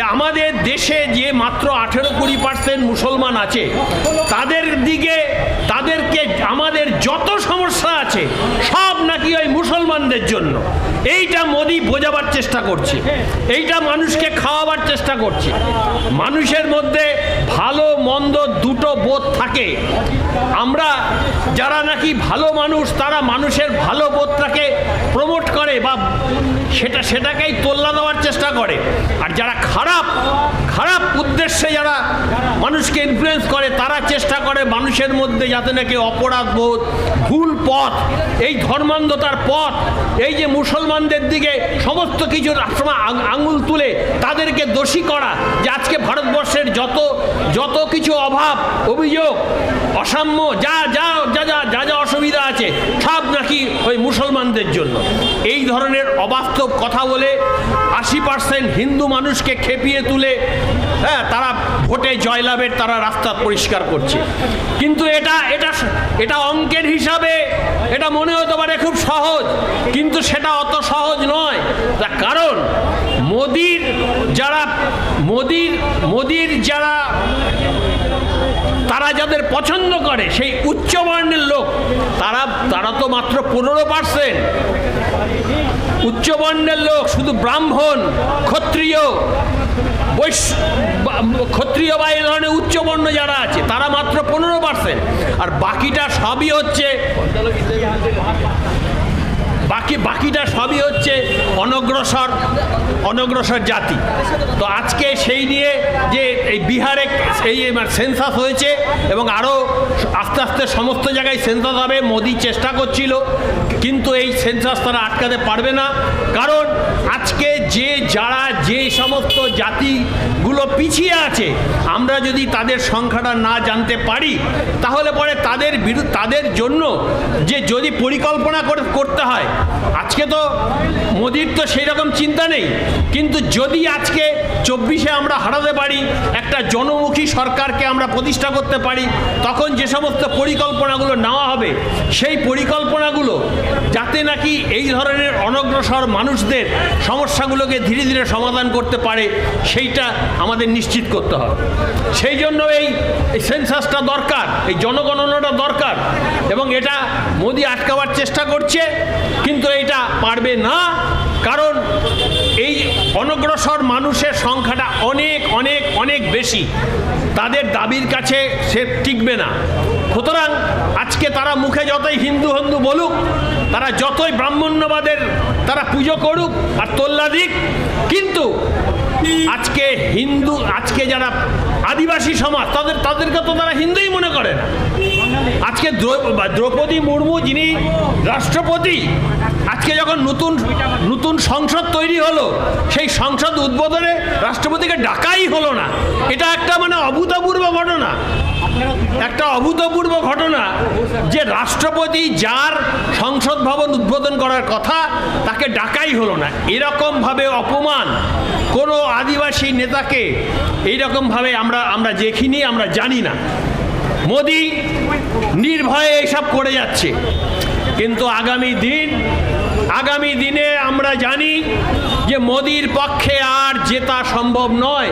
আমাদের দেশে যে মাত্র আঠেরো কুড়ি পার্সেন্ট মুসলমান আছে, তাদের দিকে, তাদেরকে আমাদের যত সমস্যা আছে, সব নাকি ওই মুসলমানদের জন্য। এইটা মোদি বোঝাবার চেষ্টা করছে, এইটা মানুষকে খাওয়াবার চেষ্টা করছে। মানুষের মধ্যে ভালো, মন্দ দুটো বোধ থাকে। আমরা যারা নাকি ভালো মানুষ, তারা মানুষের ভালো বোধটাকে প্রমোট করে বা সেটা, সেটাকেই তোল্লা দেওয়ার চেষ্টা করে। আর যারা খারাপ খারাপ উদ্দেশ্যে যারা মানুষকে ইনফ্লুয়েন্স করে, তারা চেষ্টা করে মানুষের মধ্যে যাতে নাকি অপরাধ বোধ, ভুল পথ, এই ধর্মান্ধতার পথ, এই যে মুসলমানদের দিকে সমস্ত কিছু সময় আঙুল তুলে তাদেরকে দোষী করা, যে আজকে ভারতবর্ষের যত যত কিছু অভাব, অভিযোগ, অসাম্য, যা যা যা যা যা যা অসুবিধা আছে সব নাকি ওই মুসলমানদের জন্য? এই ধরনের অবাস্তব কথা বলে আশি পার্সেন্ট হিন্দু মানুষকে খেপিয়ে তুলে হ্যাঁ তারা ভোটে জয়লাভের তারা রাস্তা পরিষ্কার করছে। কিন্তু এটা এটা এটা অঙ্কের হিসাবে এটা মনে হতে পারে খুব সহজ, কিন্তু সেটা অত সহজ নয়। তার কারণ, মোদির যারা, মোদির মোদির যারা তারা যাদের পছন্দ করে, সেই উচ্চবর্ণের লোক, তারা তারা তো মাত্র পনেরো পার্সেন্ট। উচ্চবর্ণের লোক শুধু ব্রাহ্মণ, ক্ষত্রিয়, বৈশ্য ক্ষত্রিয় বা এই ধরনের উচ্চবর্ণ যারা আছে, তারা মাত্র পনেরো পার্সেন্ট। আর বাকিটা সবই হচ্ছে, বাকি, বাকিটা সবই হচ্ছে অনগ্রসর অনগ্রসর জাতি। তো আজকে সেই নিয়ে যে এই বিহারে এই সেন্সাস হয়েছে এবং আরও আস্তে আস্তে সমস্ত জায়গায় সেন্সাস হবে, মোদি চেষ্টা করছিল, কিন্তু এই সেন্সাস তারা আটকাতে পারবে না। কারণ আজকে যে যারা যে সমস্ত জাতিগুলো পিছিয়ে আছে, আমরা যদি তাদের সংখ্যাটা না জানতে পারি, তাহলে পরে তাদের বিরু তাদের জন্য যে যদি পরিকল্পনা করে, করতে হয়, আজকে তো মোদির তো সেই রকম চিন্তা নেই, কিন্তু যদি আজকে চব্বিশে আমরা হারাতে পারি, একটা জনমুখী সরকারকে আমরা প্রতিষ্ঠা করতে পারি, তখন যে সমস্ত পরিকল্পনাগুলো নেওয়া হবে। সেই পরিকল্পনাগুলো যাতে নাকি এই ধরনের অনগ্রসর মানুষদের সমস্যাগুলোকে ধীরে ধীরে সমাধান করতে পারে, সেইটা আমাদের নিশ্চিত করতে হবে। সেই জন্য এই সেন্সাসটা দরকার, এই জনগণনাটা দরকার এবং এটা মোদি আটকাবার চেষ্টা করছে, কিন্তু এটা পারবে না। কারণ এই অনগ্রসর মানুষের সংখ্যাটা অনেক অনেক অনেক বেশি। তাদের দাবির কাছে সে টিকবে না। সুতরাং আজকে তারা মুখে যতই হিন্দু হিন্দু বলুক, তারা যতই ব্রাহ্মণ্যবাদের তারা পুজো করুক আর তোল্লা দিক, কিন্তু আজকে হিন্দু, আজকে যারা আদিবাসী সমাজ, তাদের, তাদেরকে তো তারা হিন্দুই মনে করে না। আজকে দ্রৌপদী মুর্মু যিনি রাষ্ট্রপতি, আজকে যখন নতুন নতুন সংসদ তৈরি হলো, সেই সংসদ উদ্বোধনে রাষ্ট্রপতিকে ডাকাই হলো না। এটা একটা মানে অভূতপূর্ব ঘটনা। একটা অভূতপূর্ব ঘটনা যে রাষ্ট্রপতি যার সংসদ ভবন উদ্বোধন করার কথা তাকে ডাকাই হলো না। এরকমভাবে অপমান কোনো আদিবাসী নেতাকে এইরকমভাবে আমরা আমরা দেখিনি, আমরা জানি না। মোদি নির্ভয়ে এসব করে যাচ্ছে। কিন্তু আগামী দিন, আগামী দিনে আমরা জানি যে মোদির পক্ষে আর জেতা সম্ভব নয়।